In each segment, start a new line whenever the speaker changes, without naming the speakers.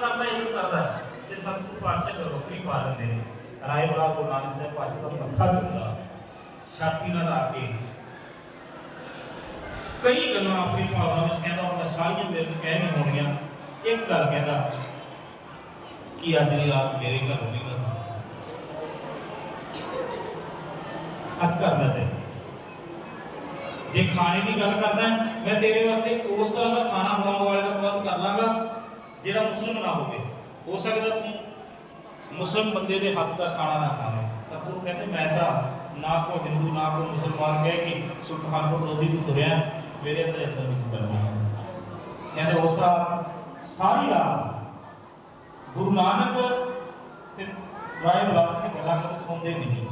ਕਰਦਾ ਇੱਕ ਕਰਦਾ ਤੇ ਸਤਿਗੁਰੂ ਪਾਤਸ਼ਾਹ ਦਾ ਪਾ ਦਿੰਦੇ ਨੇ ਰਾਏ ਬੜਾ ਗੁਰੂ ਨਾਨਕ ਸਾਹਿਬ ਪਾਤਸ਼ਾਹ ਦਾ ਮੱਥਾ ਝੁਕਦਾ ਛਾਤੀ ਨਾਲ ਆ ਕੇ ਕਈ ਗੱਲਾਂ ਆਪਣੀ ਭਾਵਨਾ ਵਿੱਚ ਕਹਿੰਦਾ ਹੁੰਦਾ ਸਾਰੀਆਂ ਮੇਰੇ ਨੂੰ ਕਹਿ ਹੋਣੀਆਂ। ਇੱਕ ਗੱਲ ਕਹਿੰਦਾ ਕਿ ਅੱਜ ਦੀ ਰਾਤ ਮੇਰੇ ਘਰ ਹੋਵੇਗਾ ਅੱਜ ਕਰਨਾ ਚਾਹੀਦਾ ਜੇ ਖਾਣੇ ਦੀ ਗੱਲ ਕਰਦਾ, ਮੈਂ ਤੇਰੇ ਵਾਸਤੇ ਉਸ ਤਰ੍ਹਾਂ ਦਾ ਖਾਣਾ ਬਣਾਉਣ ਵਾਲੇ ਦਾ ਪ੍ਰਬੰਧ ਕਰ ਲਾਂਗਾ ਜਿਹੜਾ ਮੁਸਲਮ ਨਾ ਹੋਵੇ, ਹੋ ਸਕਦਾ ਤੂੰ ਮੁਸਲਮ ਬੰਦੇ ਦੇ ਹੱਥ ਦਾ ਖਾਣਾ ਨਾ ਖਾਵੇਂ। ਸਤਿਗੁਰੂ ਕਹਿੰਦੇ ਮੈਂ ਤਾਂ ਨਾ ਕੋ ਹਿੰਦੂ, ਨਾ ਕੋ ਮੁਸਲਮਾਨ ਕਹਿ ਕੇ ਸੁਲਤਾਨਪੁਰ ਲੋਧੀ ਤੋਂ ਤੁਰਿਆ, ਮੇਰੇ ਅੰਦਰ ਇਸ ਤਰ੍ਹਾਂ ਦੀ ਕਰਨਾ ਕਹਿੰਦੇ ਉਸ ਰਾਤ ਸਾਰੀ ਰਾਤ ਗੁਰੂ ਨਾਨਕ ਤੇ ਰਾਏ ਬਲਾਕ ਨੇ ਗੱਲਾਂ ਕਰ ਸੁਣਦੇ ਨਹੀਂ।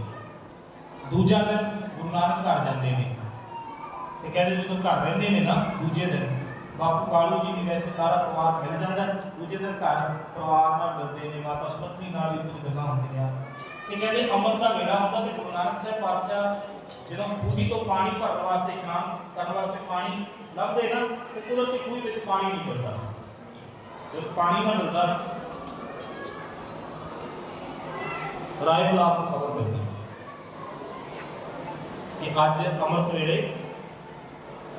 ਦੂਜਾ ਦਿਨ ਗੁਰੂ ਨਾਨਕ ਘਰ ਜਾਂਦੇ ਨੇ। ਤੇ ਕਹਿੰਦੇ ਜਦੋਂ ਘਰ ਰਹਿੰਦੇ ਨੇ ਨਾ, ਦੂਜੇ ਦਿਨ ਬਾਪੂ ਕਾਲੂ ਜੀ ਵੀ ਵੈਸੇ ਸਾਰਾ ਪਰਿਵਾਰ ਮਿਲ ਜਾਂਦਾ ਦੂਜੇ ਦਿਨ ਘਰ ਪਰਿਵਾਰ ਨਾਲ ਮਿਲਦੇ ਨੇ, ਮਾਤਾ ਸੁਮਤੀ ਨਾਲ ਵੀ ਕੁਝ ਗੱਲਾਂ ਹੁੰਦੀਆਂ। ਤੇ ਕਹਿੰਦੇ ਅੰਮ੍ਰਿਤ ਦਾ ਵੇਲਾ ਹੁੰਦਾ ਤੇ ਗੁਰੂ ਨਾਨਕ ਸਾਹਿਬ ਪਾਤਸ਼ਾਹ ਜਦੋਂ ਖੂਹੀ ਤੋਂ ਪਾਣੀ ਭਰਨ ਵਾਸਤੇ ਇਸ਼ਨਾਨ ਕਰਨ ਵਾਸਤੇ ਪਾਣੀ ਲੱਭਦੇ ਨਾ, ਤੇ ਕੁਦਰਤੀ ਖੂਹੀ ਵਿੱਚ ਪਾਣੀ ਨਹੀਂ ਮਿਲਦਾ। ਜਦੋਂ ਪਾਣੀ ਨਾ ਮਿਲਦਾ ਰਾਏ ਬਲਾਕ ਨੂੰ ਖਬਰ ਮਿਲਦੀ। ਕਿ ਅੱਜ ਅੰਮ੍ਰਿਤ ਵੇਲੇ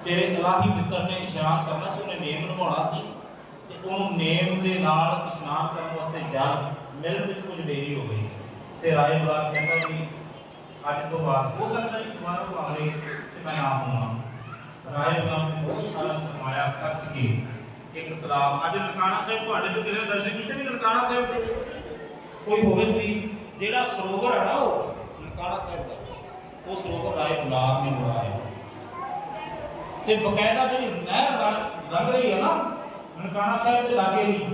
ਤੇਰੇ ਇਲਾਹੀ ਮਿੱਤਰ ਨੇ ਇਸ਼ਨਾਨ ਕਰਨਾ ਸੀ, ਉਹਨੇ ਨੇਮ ਨਿਭਾਉਣਾ ਸੀ ਤੇ ਉਹਨੂੰ ਨੇਮ ਦੇ ਨਾਲ ਇਸ਼ਨਾਨ ਕਰਨ ਵਾਸਤੇ ਜਲ ਮਿਲਣ ਵਿੱਚ ਕੁਝ ਦੇਰੀ ਹੋ ਗਈ ਤੇ ਰਾਏ ਬਲਾਕ ਕਹਿੰਦਾ ਵੀ ਅੱਜ ਤੋਂ ਬਾਅਦ ਹੋ ਸਕਦਾ ਕਿ ਦੁਬਾਰਾ ਉਹ ਤੇ ਮੈਂ ਨਾ ਹੋਵਾਂ। ਰਾਏ ਬਲਾਕ ਨੇ ਬਹੁਤ ਸਾਰਾ ਸਰਮਾਇਆ, ਖਰਚ ਕੇ ਇੱਕ ਤਲਾਬ ਅੱਜ ਨਨਕਾਣਾ ਸਾਹਿਬ ਤੁਹਾਡੇ ਤੋਂ ਕਿਸੇ ਦਰਸ਼ਨ ਕੀਤੇ ਵੀ ਨਨਕਾਣਾ ਸਾਹਿਬ ਦੇ? ਕੋਈ ਹੋਵੇ ਸੀ? ਜਿਹੜਾ ਸਰੋਵਰ ਹੈ ਨਾ ਉਹ, ਨਨਕਾਣਾ ਸਾਹਿਬ ਦਾ, ਉਹ ਸਰੋਵਰ ਰਾਏ ਬਲਾਕ ਨੇ ਬਣਾਇਆ। ਤੇ ਬਕਾਇਦਾ ਜਿਹੜੀ ਨਹਿਰ ਲੰਘ ਰਹੀ ਹੈ ਨਾ ਨਨਕਾਣਾ ਸਾਹਿਬ ਦੇ ਲਾਗੇ ਹੀ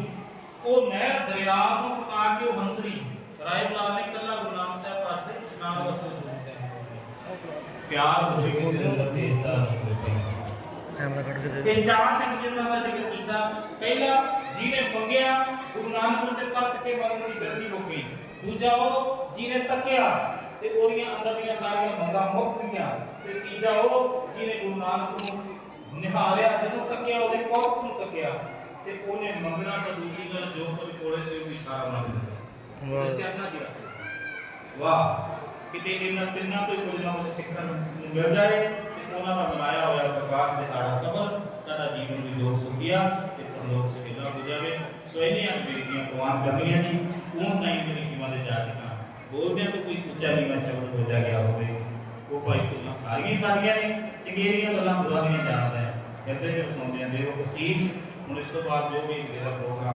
ਉਹ ਨਹਿਰ ਦਰਿਆ ਨੂੰ ਪਟਾ ਕੇ ਹੰਸਰੀ ਰਾਏ ਬਲਾਕ ਨੇ ਕੱਲਾ ਗੁਰੂ ਨਾਨਕ ਸਾਹਿਬ ਦੇ ਇਸ਼ਨਾਨ ਵਾਸਤੇ ਪਿਆਰ ਹੋਵੇ ਕਿਸੇ ਦੇ ਅੰਦਰ ਦੇਸ਼ ਦਾ ਹੋਵੇ
ਕੈਮਰਾ ਕੱਢ ਕੇ ਦੇ
ਤੇ ਚਾਰ ਸਿੰਘ ਜਿਨ੍ਹਾਂ ਦਾ ਜ਼ਿਕਰ ਕੀਤਾ ਪਹਿਲਾ ਜਿਹਨੇ ਮੰਗਿਆ ਗੁਰੂ ਨਾਨਕ ਨੂੰ ਤੇ ਪਰਤ ਕੇ ਮੰਗਣ ਦੀ ਹੋ ਗਈ। ਦੂਜਾ ਉਹ ਜਿਹਨੇ ਤੱਕਿਆ ਤੇ ਉਹਦੀਆਂ ਅੰਦਰ ਦੀਆਂ ਸਾਰੀਆਂ ਮੰਗਾਂ ਮੁੱਕ ਗਈਆਂ ਤੇ ਤੀਜਾ ਉਹ ਜਿਹਨੇ ਗੁਰੂ ਨਾਨਕ ਨੂੰ ਨਿਹਾਰਿਆ ਜਦੋਂ ਤੱਕਿਆ ਉਹਦੇ ਕੋਪ ਨੂੰ ਤੱਕਿਆ। ਤੇ ਉਹਨੇ ਮੰਗਣਾ ਤਾਂ ਦੂਜੀ ਗੱਲ ਜੋ ਕੁਝ ਕੋਲੇ ਸੀ ਉਹ ਵੀ ਸਾਰਾ ਮੰਗ ਲਿਆ ਚਰਨਾਂ ਰੱਖ ਵਾਹ। ਕਿਤੇ ਇਹਨਾਂ ਤਿੰਨਾਂ ਤੋਂ ਕੁਝ ਨਾ ਕੁਝ ਸਿੱਖਣ ਨੂੰ ਮਿਲ ਜਾਏ ਤੇ ਉਹਨਾਂ ਦਾ ਬਣਾਇਆ ਹੋਇਆ ਪ੍ਰਕਾਸ਼ ਦੇ ਆੜਾ ਸਬਰ ਸਾਡਾ ਜੀਵਨ ਵੀ ਲੋਕ ਸੁਖੀਆ ਤੇ ਪਰਲੋਕ ਸੁਖੀਲਾ ਹੋ ਜਾਵੇ। ਸੋ ਇਹਨੀਆਂ ਬੇਨਤੀਆਂ ਪ੍ਰਵਾਨ ਕਰਨੀਆਂ ਜੀ। ਉਹ ਤਾਂ ਇਹ ਨਿਸ਼ੀਮਾ ਦੇ ਜਾਚਕਾਂ ਬੋਲਦਿਆਂ ਤੋਂ ਕੋਈ ਉੱਚਾ ਨੀਵਾਂ ਸ਼ਬਦ ਬੋਲਿਆ ਗਿਆ ਹੋਵੇ, ਉਹ ਭਾਈ ਤੁਲਾਂ ਸਾਰੀਆਂ ਸਾਰੀਆਂ ਨੇ, ਚੰਗੇਰੀਆਂ ਗੱਲਾਂ ਬੁਰਾ ਦੀਆਂ ਜਾਣਦਾ ਹੈ, ਹਿਰਦੇ ਚ ਵਸਾਉਂਦੇ ਆ ਦੇਵ ਕਸੀਸ ਹੁਣ ਇਸ ਤੋਂ ਬਾਅਦ ਜੋ ਵੀ ਅਗਲੇ ਪ੍ਰੋਗਰਾਮ